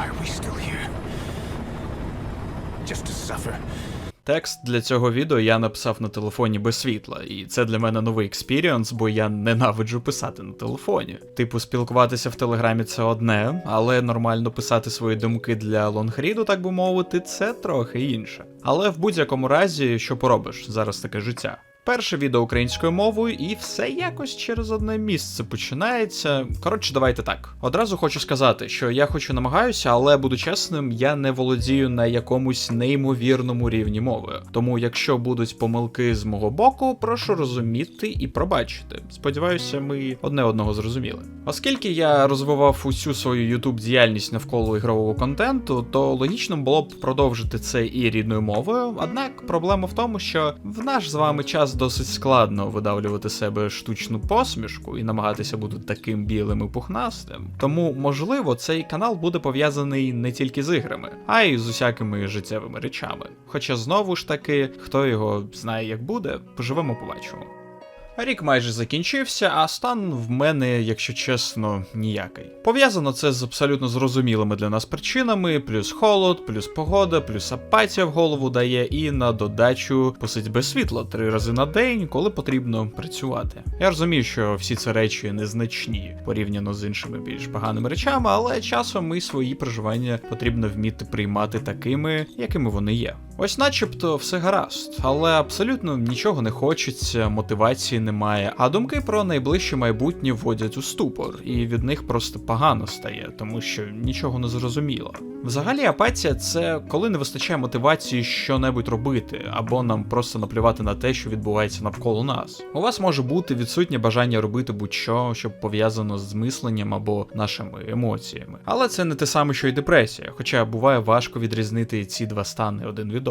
Why are we still here? Just to suffer. Текст для цього відео я написав на телефоні без світла, і це для мене новий експіріонс, бо я ненавиджу писати на телефоні. Типу, спілкуватися в телеграмі це одне, але нормально писати свої думки для лонгріду, так би мовити, це трохи інше. Але в будь-якому разі, що поробиш, зараз таке життя. Перше відео українською мовою, і все якось через одне місце починається. Коротше, давайте так. Одразу хочу сказати, що я хоч і намагаюся, але буду чесним, я не володію на якомусь неймовірному рівні мови. Тому, якщо будуть помилки з мого боку, прошу розуміти і пробачити. Сподіваюся, ми одне одного зрозуміли. Оскільки я розвивав усю свою youtube діяльність навколо ігрового контенту, то логічно було б продовжити це і рідною мовою. Однак проблема в тому, що в наш з вами час досить складно видавлювати себе штучну посмішку і намагатися бути таким білим і пухнастим. Тому, можливо, цей канал буде пов'язаний не тільки з іграми, а й з усякими життєвими речами. Хоча знову ж таки, хто його знає, як буде, поживемо, побачимо. Рік майже закінчився, а стан в мене, якщо чесно, ніякий. Пов'язано це з абсолютно зрозумілими для нас причинами: плюс холод, плюс погода, плюс апатія в голову дає, і на додачу посить без світла три рази на день, коли потрібно працювати. Я розумію, що всі ці речі незначні порівняно з іншими більш поганими речами, але часом і свої переживання потрібно вміти приймати такими, якими вони є. Ось, начебто, все гаразд, але абсолютно нічого не хочеться, мотивації немає, а думки про найближче майбутнє вводять у ступор, і від них просто погано стає, тому що нічого не зрозуміло. Взагалі, апатія це коли не вистачає мотивації що-небудь робити, або нам просто наплювати на те, що відбувається навколо нас. У вас може бути відсутнє бажання робити будь-що, що пов'язано з мисленням або нашими емоціями. Але це не те саме, що й депресія, хоча буває важко відрізнити ці два стани один від одного.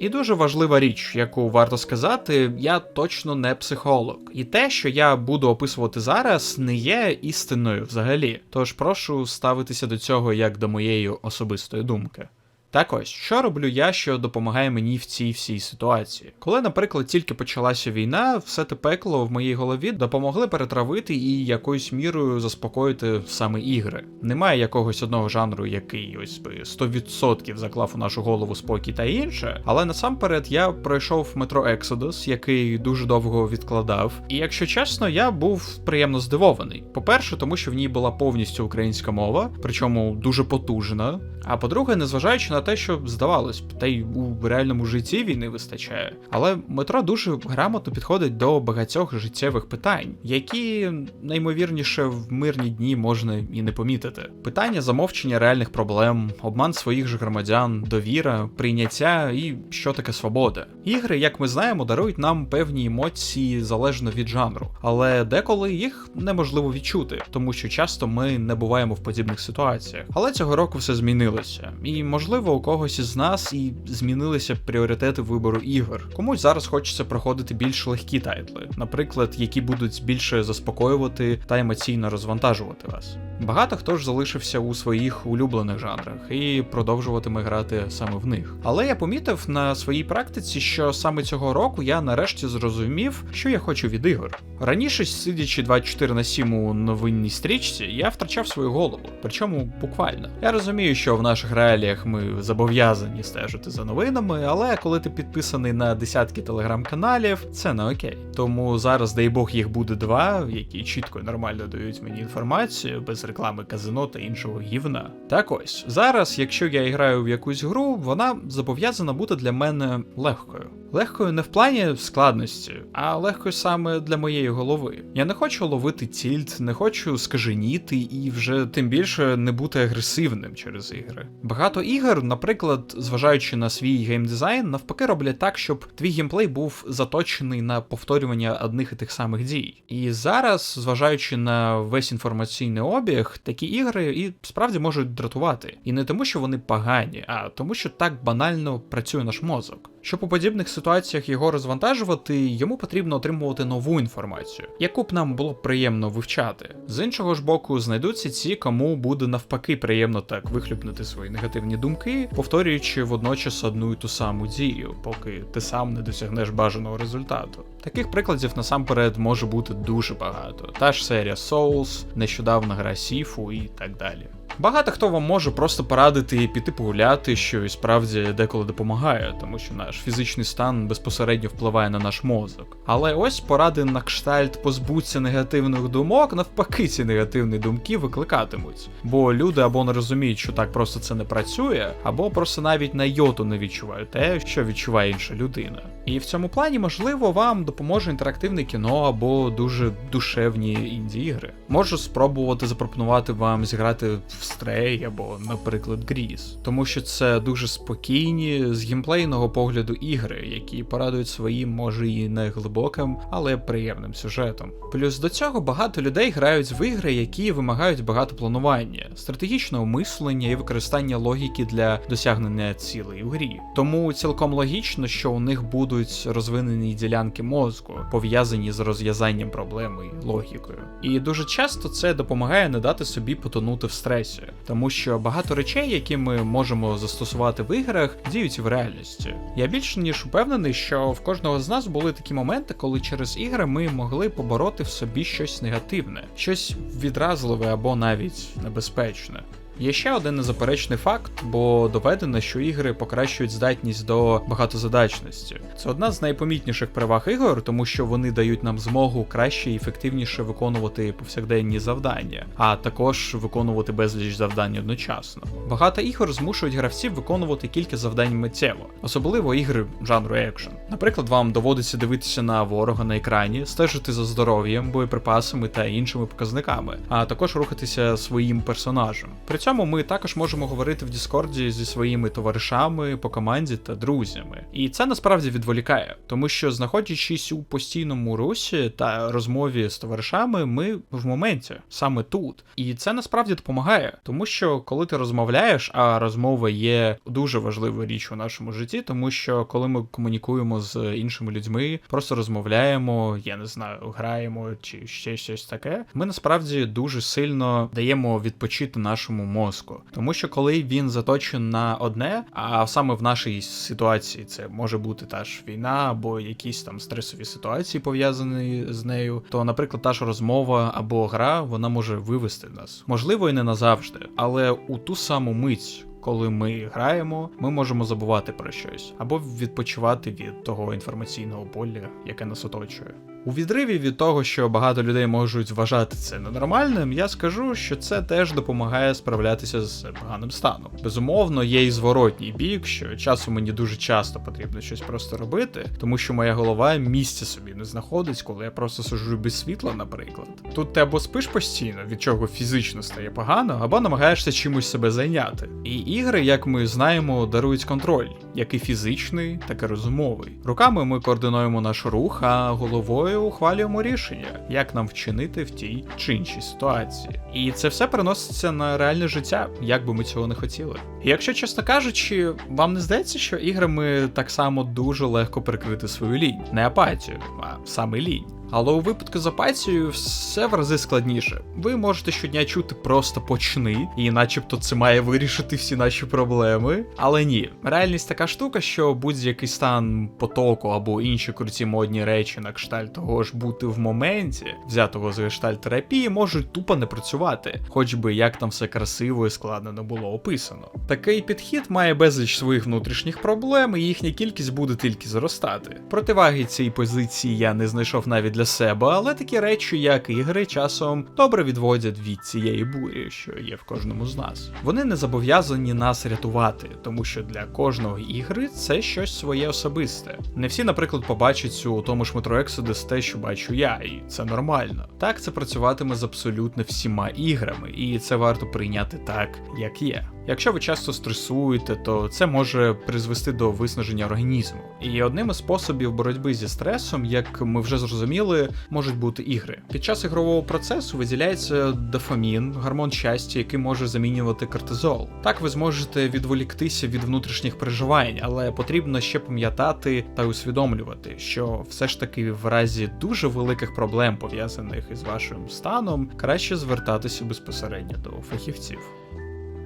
І дуже важлива річ, яку варто сказати, я точно не психолог, і те, що я буду описувати зараз, не є істиною взагалі. Тож прошу ставитися до цього як до моєї особистої думки. Так ось, що роблю я, що допомагає мені в цій всій ситуації? Коли, наприклад, тільки почалася війна, все те пекло в моїй голові допомогли перетравити і якоюсь мірою заспокоїти саме ігри. Немає якогось одного жанру, який ось би 100% заклав у нашу голову спокій та інше. Але насамперед я пройшов метро Exodus, який дуже довго відкладав. І якщо чесно, я був приємно здивований. По-перше, тому що в ній була повністю українська мова, причому дуже потужна. А по-друге, незважаючи на те, що здавалось та й у реальному житті війни вистачає. Але метро дуже грамотно підходить до багатьох життєвих питань, які наймовірніше в мирні дні можна і не помітити. Питання замовчення реальних проблем, обман своїх же громадян, довіра, прийняття і що таке свобода. Ігри, як ми знаємо, дарують нам певні емоції залежно від жанру, але деколи їх неможливо відчути, тому що часто ми не буваємо в подібних ситуаціях. Але цього року все змінилося, і можливо у когось із нас і змінилися пріоритети вибору ігор. Комусь зараз хочеться проходити більш легкі тайтли, наприклад, які будуть більше заспокоювати та емоційно розвантажувати вас. Багато хто ж залишився у своїх улюблених жанрах і продовжуватиме грати саме в них. Але я помітив на своїй практиці, що саме цього року я нарешті зрозумів, що я хочу від ігор. Раніше, сидячи 24 на 7 у новинній стрічці, я втрачав свою голову, причому буквально. Я розумію, що в наших реаліях ми зобов'язані стежити за новинами, але коли ти підписаний на десятки телеграм-каналів, це не окей. Тому зараз, дай Бог, їх буде два, які чітко і нормально дають мені інформацію, без реклами казино та іншого гівна. Так ось, зараз, якщо я граю в якусь гру, вона зобов'язана бути для мене легкою. Легкою не в плані складності, а легкою саме для моєї голови. Я не хочу ловити тільт, не хочу скаженіти і вже тим більше не бути агресивним через ігри. Багато ігор, наприклад, зважаючи на свій геймдизайн, навпаки роблять так, щоб твій геймплей був заточений на повторювання одних і тих самих дій. І зараз, зважаючи на весь інформаційний обіг, такі ігри і справді можуть дратувати. І не тому, що вони погані, а тому, що так банально працює наш мозок. Щоб у подібних ситуаціях його розвантажувати, йому потрібно отримувати нову інформацію, яку б нам було приємно вивчати. З іншого ж боку, знайдуться ці, кому буде навпаки приємно так вихлюпнути свої негативні думки, повторюючи водночас одну і ту саму дію, поки ти сам не досягнеш бажаного результату. Таких прикладів насамперед може бути дуже багато. Та ж серія Souls, нещодавна гра Сіфу і так далі. Багато хто вам може просто порадити і піти погуляти, що і справді деколи допомагає, тому що наш фізичний стан безпосередньо впливає на наш мозок. Але ось поради на кштальт позбуться негативних думок, навпаки, ці негативні думки викликатимуть. Бо люди або не розуміють, що так просто це не працює, або просто навіть на йоту не відчувають те, що відчуває інша людина. І в цьому плані, можливо, вам допоможе інтерактивне кіно або дуже душевні інді-ігри. Можу спробувати запропонувати вам зіграти в Stray або, наприклад, Gris, тому що це дуже спокійні з геймплейного погляду ігри, які порадують своїм, може і не глибоким, але приємним сюжетом. Плюс до цього багато людей грають в ігри, які вимагають багато планування, стратегічного мислення і використання логіки для досягнення цілей у грі. Тому цілком логічно, що у них будуть розвинені ділянки мозку, пов'язані з розв'язанням проблеми логікою. І дуже часто це допомагає не дати собі потонути в стресі, тому що багато речей, які ми можемо застосувати в іграх, діють в реальності. Я більш ніж упевнений, що в кожного з нас були такі моменти, коли через ігри ми могли побороти в собі щось негативне, щось відразливе або навіть небезпечне. Є ще один незаперечний факт, бо доведено, що ігри покращують здатність до багатозадачності. Це одна з найпомітніших переваг ігор, тому що вони дають нам змогу краще і ефективніше виконувати повсякденні завдання, а також виконувати безліч завдань одночасно. Багато ігор змушують гравців виконувати кілька завдань миттєво, особливо ігри жанру екшен. Наприклад, вам доводиться дивитися на ворога на екрані, стежити за здоров'ям, боєприпасами та іншими показниками, а також рухатися своїм персонажем. При цьому ми також можемо говорити в Діскорді зі своїми товаришами по команді та друзями. І це насправді відволікає, тому що знаходячись у постійному русі та розмові з товаришами, ми в моменті саме тут. І це насправді допомагає, тому що коли ти розмовляєш, а розмова є дуже важливою річ у нашому житті, тому що коли ми комунікуємо з іншими людьми, просто розмовляємо, я не знаю, граємо чи ще щось таке, ми насправді дуже сильно даємо відпочити нашому мозку. Тому що коли він заточений на одне, а саме в нашій ситуації це може бути та ж війна або якісь там стресові ситуації пов'язані з нею, то, наприклад, та ж розмова або гра вона може вивести нас. Можливо, і не назавжди, але у ту саму мить. Коли ми граємо, ми можемо забувати про щось або відпочивати від того інформаційного поля, яке нас оточує. У відриві від того, що багато людей можуть вважати це ненормальним, я скажу, що це теж допомагає справлятися з поганим станом. Безумовно, є і зворотній бік, що часу мені дуже часто потрібно щось просто робити, тому що моя голова місця собі не знаходить, коли я просто сижу без світла, наприклад. Тут ти або спиш постійно, від чого фізично стає погано, або намагаєшся чимось себе зайняти. І ігри, як ми знаємо, дарують контроль, як і фізичний, так і розумовий. Руками ми координуємо наш рух, а головою ухвалюємо рішення, як нам вчинити в тій чи іншій ситуації. І це все переноситься на реальне життя, як би ми цього не хотіли. І якщо чесно кажучи, вам не здається, що іграми так само дуже легко прикрити свою лінь, не апатію, а саме лінь. Але у випадку з апатією все в рази складніше. Ви можете щодня чути просто почни, і начебто це має вирішити всі наші проблеми. Але ні, реальність така штука, що будь-який стан потоку або інші круті модні речі на кшталт того ж бути в моменті, взятого з гештальт терапії, можуть тупо не працювати, хоч би як там все красиво і складно було описано. Такий підхід має безліч своїх внутрішніх проблем, і їхня кількість буде тільки зростати. Противаги цій позиції я не знайшов навіть для себе, але такі речі, як ігри, часом добре відводять від цієї бурі, що є в кожному з нас. Вони не зобов'язані нас рятувати, тому що для кожного ігри це щось своє особисте. Не всі, наприклад, побачать у тому ж Metro Exodus те, що бачу я, і це нормально. Так це працюватиме з абсолютно всіма іграми, і це варто прийняти так, як є. Якщо ви часто стресуєте, то це може призвести до виснаження організму. І одним із способів боротьби зі стресом, як ми вже зрозуміли, можуть бути ігри. Під час ігрового процесу виділяється дофамін, гормон щастя, який може замінювати кортизол. Так ви зможете відволіктися від внутрішніх переживань, але потрібно ще пам'ятати та усвідомлювати, що все ж таки в разі дуже великих проблем пов'язаних із вашим станом, краще звертатися безпосередньо до фахівців.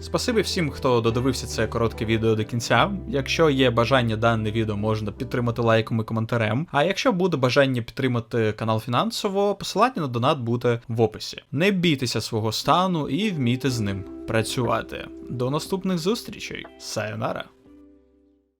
Спасибі всім, хто додивився це коротке відео до кінця. Якщо є бажання дане відео, можна підтримати лайком і коментарем. А якщо буде бажання підтримати канал фінансово, посилання на донат буде в описі. Не бійтеся свого стану і вмійте з ним працювати. До наступних зустрічей. Сайонара!